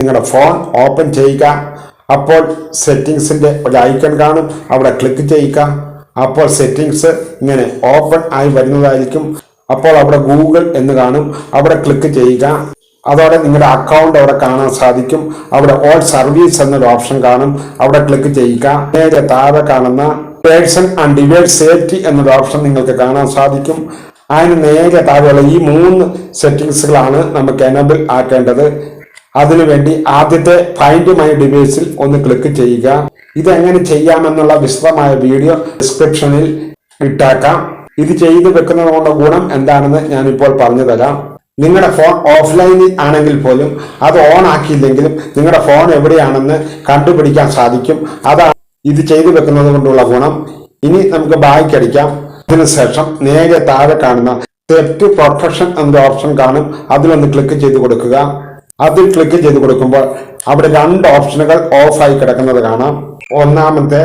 നിങ്ങളുടെ phone open ചെയ്യുക. അപ്പോൾ സെറ്റിങ്സിന്റെ ഒരു ഐക്കൺ കാണും. അവിടെ ക്ലിക്ക് ചെയ്യുക. അപ്പോൾ സെറ്റിങ്സ് ഇങ്ങനെ ഓപ്പൺ ആയി വരുന്നതായിരിക്കും. അപ്പോൾ അവിടെ ഗൂഗിൾ എന്ന് കാണും. അവിടെ ക്ലിക്ക് ചെയ്യുക. അതോടെ നിങ്ങളുടെ അക്കൗണ്ട് അവിടെ കാണാൻ സാധിക്കും. അവിടെ ഓൾ സർവീസ് എന്നൊരു ഓപ്ഷൻ കാണും. അവിടെ ക്ലിക്ക് ചെയ്യുക. നേരെ താഴെ കാണുന്ന പേഴ്സൺ ആൻഡ് ഡിവൈഡ് സേഫ്റ്റി എന്നൊരു ഓപ്ഷൻ നിങ്ങൾക്ക് കാണാൻ സാധിക്കും. അതിന് നേരെ താഴെയുള്ള ഈ മൂന്ന് സെറ്റിങ്സുകളാണ് നമുക്ക് എനബിൾ ആക്കേണ്ടത്. അതിനുവേണ്ടി ആദ്യത്തെ ഫൈൻഡ് മൈ ഡിവൈസിൽ ഒന്ന് ക്ലിക്ക് ചെയ്യുക. ഇത് എങ്ങനെ ചെയ്യാമെന്നുള്ള വിശദമായ വീഡിയോ ഡിസ്ക്രിപ്ഷനിൽ ഇട്ടാക്കാം. ഇത് ചെയ്തു വെക്കുന്നതുകൊണ്ട് ഗുണം എന്താണെന്ന് ഞാനിപ്പോൾ പറഞ്ഞു തരാം നിങ്ങളുടെ ഫോൺ ഓഫ്ലൈനിൽ ആണെങ്കിൽ പോലും അത് ഓൺ ആക്കിയില്ലെങ്കിലും നിങ്ങളുടെ ഫോൺ എവിടെയാണെന്ന് കണ്ടുപിടിക്കാൻ സാധിക്കും. അതാണ് ഇത് ചെയ്തു വെക്കുന്നത് കൊണ്ടുള്ള ഗുണം. ഇനി നമുക്ക് ബായ്ക്കടിക്കാം അതിനുശേഷം നേരെ താഴെ കാണുന്ന സെറ്റ് പ്രൊട്ടക്ഷൻ എന്ന ഓപ്ഷൻ കാണും. അതിലൊന്ന് ക്ലിക്ക് ചെയ്ത് കൊടുക്കുക. അതിൽ ക്ലിക്ക് ചെയ്ത് കൊടുക്കുമ്പോൾ അവിടെ രണ്ട് ഓപ്ഷനുകൾ ഓഫായി കിടക്കുന്നത് കാണാം. ഒന്നാമത്തെ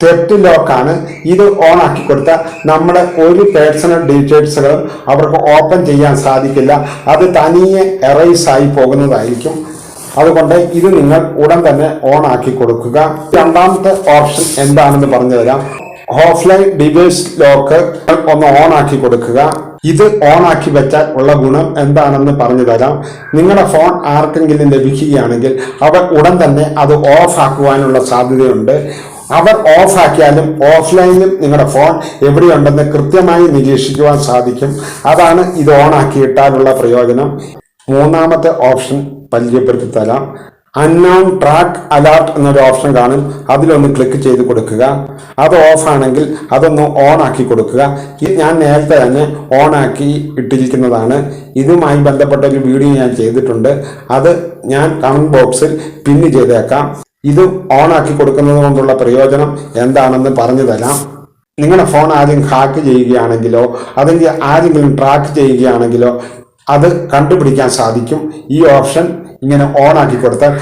തെറ്റ് ലോക്കാണ് ഇത് ഓൺ ആക്കി കൊടുത്താൽ നമ്മുടെ ഒരു പേഴ്സണൽ ഡീറ്റെയിൽസുകളും അവർക്ക് ഓപ്പൺ ചെയ്യാൻ സാധിക്കില്ല. അത് തനിയെ എറൈസ് ആയി പോകുന്നതായിരിക്കും. അതുകൊണ്ട് ഇത് നിങ്ങൾ ഉടൻ തന്നെ ഓൺ ആക്കി കൊടുക്കുക. രണ്ടാമത്തെ ഓപ്ഷൻ എന്താണെന്ന് പറഞ്ഞു തരാം ഓഫ്ലൈൻ ഡിവൈസ് ലോക്ക് ഒന്ന് ഓൺ ആക്കി കൊടുക്കുക. ഇത് ഓൺ ആക്കി വെച്ചാൽ ഉള്ള ഗുണം എന്താണെന്ന് പറഞ്ഞു തരാം. നിങ്ങളുടെ ഫോൺ ആർക്കെങ്കിലും ലഭിക്കുകയാണെങ്കിൽ അവർ ഉടൻ തന്നെ അത് ഓഫ് ആക്കുവാനുള്ള സാധ്യതയുണ്ട്. അവർ ഓഫ് ആക്കിയാലും ഓഫ്ലൈനിലും നിങ്ങളുടെ ഫോൺ എവിടെയുണ്ടെന്ന് കൃത്യമായി നിരീക്ഷിക്കുവാൻ സാധിക്കും. അതാണ് ഇത് ഓൺ ആക്കിയിട്ടാലുള്ള പ്രയോജനം. മൂന്നാമത്തെ ഓപ്ഷൻ പരിചയപ്പെടുത്തി തരാം. അൺനോൺ ട്രാക്ക് അലാർട്ട് എന്നൊരു ഓപ്ഷൻ കാണും. അതിലൊന്ന് ക്ലിക്ക് ചെയ്ത് കൊടുക്കുക. അത് ഓഫ് ആണെങ്കിൽ അതൊന്ന് ഓൺ ആക്കി കൊടുക്കുക. ഇത് ഞാൻ നേരത്തെ തന്നെ ഓൺ ആക്കി ഇട്ടിരിക്കുന്നതാണ്. ഇതുമായി ബന്ധപ്പെട്ട ഒരു വീഡിയോ ഞാൻ ചെയ്തിട്ടുണ്ട്. അത് ഞാൻ കമന്റ് ബോക്സിൽ പിന്ന് ചെയ്തേക്കാം. ഇത് ഓൺ ആക്കി കൊടുക്കുന്നത് കൊണ്ടുള്ള പ്രയോജനം എന്താണെന്ന് പറഞ്ഞു തരാം. നിങ്ങളുടെ ഫോൺ ആദ്യം ഹാക്ക് ചെയ്യുകയാണെങ്കിലോ അല്ലെങ്കിൽ ആരെങ്കിലും ട്രാക്ക് ചെയ്യുകയാണെങ്കിലോ അത് കണ്ടുപിടിക്കാൻ സാധിക്കും. ഈ ഓപ്ഷൻ ഇങ്ങനെ ഓൺ ആക്കി കൊടുത്താൽ